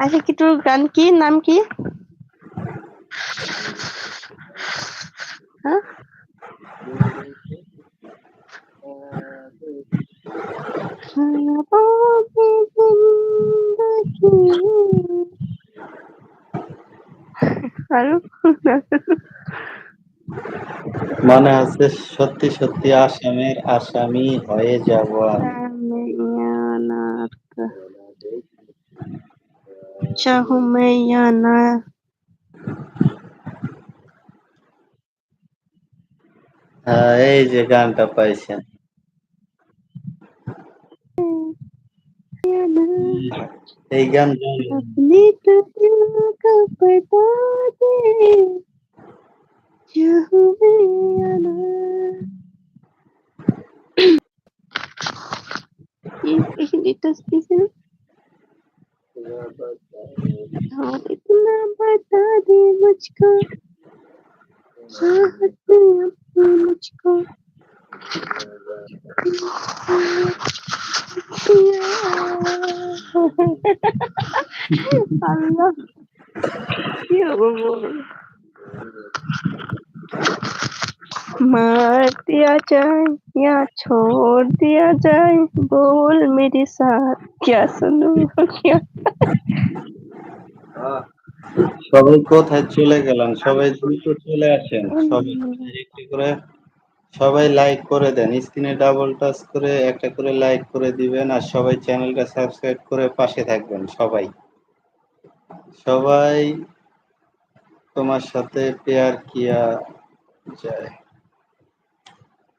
আচ্ছা কি তোর গান কি নাম কি ফারুক মনে হচ্ছে সত্যি সত্যি আসামের আসামি হয়ে যাব হ্যাঁ, এই যে গানটা পাইছেন। এই গান জানেন? अपनी तो दिल का बता दे चाहूं मैं या ना ये ये तस्वीर से हाँ इतना बता दे मुझको चाहत में अपनी मुझको अल्लाह ये बोल मार दिया जाए या छोड़ दिया जाए बोल मेरे साथ क्या सुनूं क्या সবাই কোথায় চলে গেলেন সবাই দ্রুত চলে আসেন সবাই একটি করে সবাই লাইক করে দেন। স্ক্রিনে ডাবল টাচ করে, একটা করে লাইক করে দিবেন আর সবাই চ্যানেলটা সাবস্ক্রাইব করে পাশে থাকবেন সবাই। সবাই তোমার সাথে পেয়ার কিয়া যায়।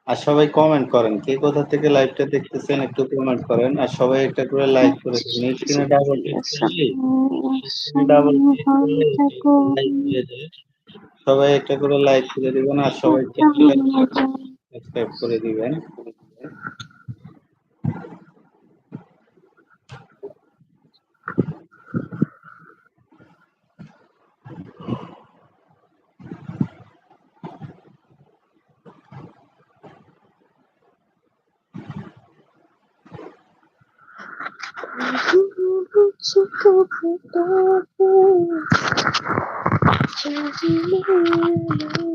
আর সবাই কমেন্ট করেন, কে কোথা থেকে লাইভটা দেখতেছেন একটু কমেন্ট করেন। আর সবাই একটা করে লাইক করে দিন স্ক্রিনে ডাবল ডাবল সবাই একটা করে লাইক করে দিবেন আর সবাই স্ক্রাইব করে দিবেন Thank you.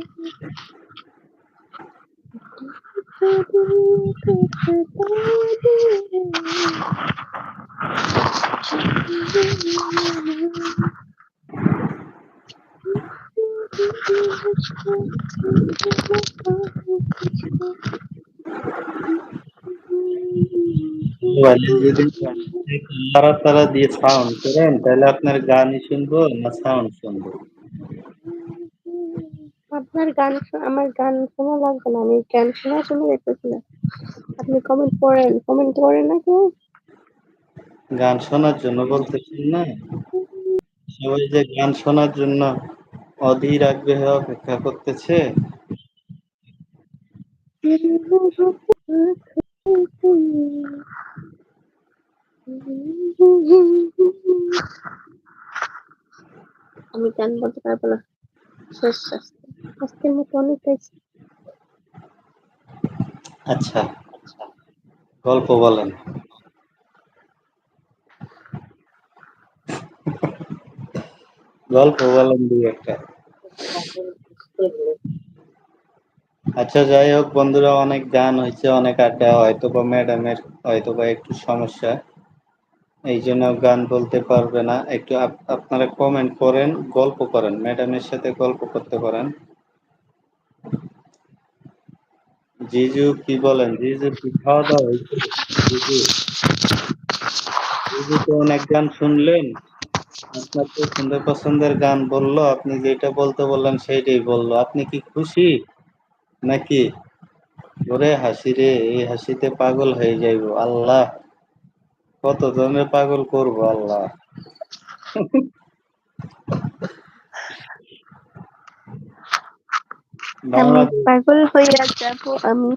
বলে যদি তারা তারা দিয়ে সাউন্ড করেন তাহলে আপনার গানই শুনবো না সাউন্ড শুনবো আপনার গান আমার গান শোনা লাগবে না আমি গান শোনা শুনে দেখতেছি না। আপনি কমেন্ট করেন কমেন্ট করেন না কেউ? গান শোনার জন্য বলতেছেন না সবাই যে গান শোনার জন্য অধীর আগ্রহে অপেক্ষা করতেছে। আমি গান বলতে পারব না। শেষ। আজকের মতো অনেক গাইছি। আচ্ছা গল্প বলেন। গল্প বলেন দুই একটা। আচ্ছা যাই হোক বন্ধুরা, অনেক গান হয়েছে, অনেক আড্ডা হয়তো বা ম্যাডামের হয়তো বা একটু সমস্যা। এই জন্য গান বলতে পারবে না। একটু আপ- আপনারা কমেন্ট করেন, গল্প করেন। ম্যাডামের সাথে গল্প করতে পারেন। জিজু, কি বলেন? জিজু, কি খাওয়া দাওয়া জিজু জিজু তো অনেক গান শুনলেন। আপনার তো সুন্দর পছন্দের গান বলল, আপনি যেটা বলতে বললেন সেইটাই বলল। আপনি কি খুশি? নাকি? ওরে হাসি রে, এই হাসিতে পাগল হয়ে যাইবো। আল্লাহ, কত জনের পাগল করব আল্লাহ? আমি পাগল হইয়া যাব আমি?